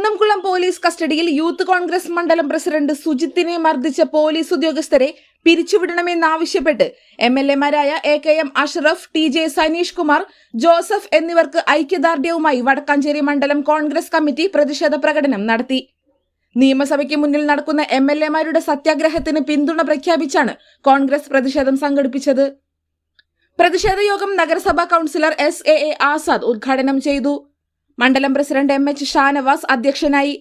Kunnamkulam police കസ്റ്റഡിയിൽ youth Congress മണ്ഡലം president സുജിത്തിനെ മർദ്ദിച്ച പോലീസ് ഉദ്യോഗസ്ഥരെ പിരിച്ചുവിടണമെന്നാവശ്യപ്പെട്ട് M L എമാരായ A K M Ashraf T J Saneesh Kumar Joseph എന്നിവർക്ക് ഐക്യദാർഢ്യവുമായി വടക്കാഞ്ചേരി മണ്ഡലം കോൺഗ്രസ് കമ്മിറ്റി പ്രതിഷേധ പ്രകടനം നടത്തി. നിയമസഭയ്ക്ക് മുന്നിൽ നടക്കുന്ന എം എൽ എമാരുടെ സത്യാഗ്രഹത്തിന് പിന്തുണ പ്രഖ്യാപിച്ചാണ് കോൺഗ്രസ് പ്രതിഷേധം സംഘടിപ്പിച്ചത്. പ്രതിഷേധ യോഗം നഗരസഭാ councillor S A A Azad ഉദ്ഘാടനം ചെയ്തു. മണ്ഡലം പ്രസിഡന്റ് എം എച്ച് ഷാനവാസ് അധ്യക്ഷനായി.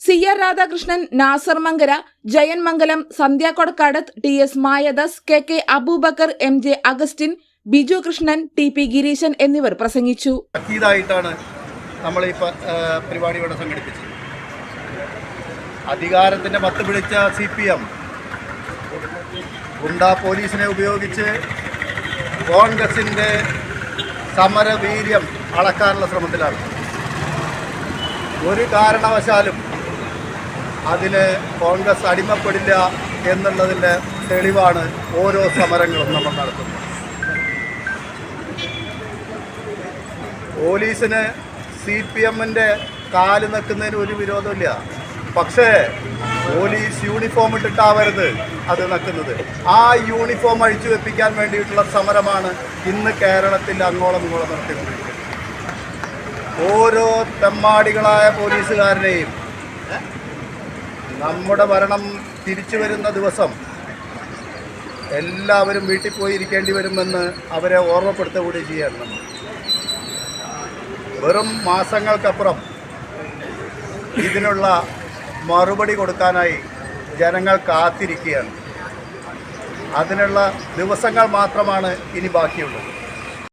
C R Radhakrishnan Nasar Mangara Jayan Mangalam Sandhya Kodakkadath T S Mayadas K K Aboobacker M J Augustine Biju Krishnan T P Gireesan എന്നിവർ പ്രസംഗിച്ചു. താക്കീതായിട്ടാണ് നമ്മൾ ഈ പരിപാടി ഇവിടെ സംഘടിപ്പിച്ചത്. അധികാരത്തിന്റെ മത്ത് പിടിച്ച സി പി എം ഗുണ്ട പോലീസിനെ ഉപയോഗിച്ച് കോൺഗ്രസിന്റെ സമരവീര്യം അളക്കാനുള്ള ശ്രമത്തിലാണ്. ഒരു കാരണവശാലും അതിൽ കോൺഗ്രസ് അടിമപ്പെടില്ല എന്നുള്ളതിന്റെ തെളിവാണ് ഓരോ സമരങ്ങളും നമ്മൾ നടത്തുന്നത്. പോലീസിന് സി പി എമ്മിന്റെ കാൽ നിൽക്കുന്നതിന് ഒരു വിരോധമില്ല. പക്ഷേ പോലീസ് യൂണിഫോം ഇട്ടിട്ടാവരുത് അത് നിൽക്കുന്നത് ആ യൂണിഫോം അഴിച്ചു വെപ്പിക്കാൻ വേണ്ടിയിട്ടുള്ള സമരമാണ് ഇന്ന് കേരളത്തിൽ അങ്ങോളം ഇങ്ങോളം നടത്തിക്കൊണ്ടിരിക്കുന്നത്. ഓരോ തെമ്മാടികളായ പോലീസുകാരനെയും നമ്മുടെ ഭരണം തിരിച്ചു വരുന്ന ദിവസം എല്ലാവരും വീട്ടിൽ പോയിരിക്കേണ്ടി വരുമെന്ന് അവരെ ഓർമ്മപ്പെടുത്തുക കൂടി നമ്മൾ. വെറും മാസങ്ങൾക്കപ്പുറം ഇതിനുള്ള മറുപടി കൊടുക്കാനായി ജനങ്ങൾ കാത്തിരിക്കുകയാണ്. അതിനുള്ള ദിവസങ്ങൾ മാത്രമാണ് ഇനി ബാക്കിയുള്ളത്.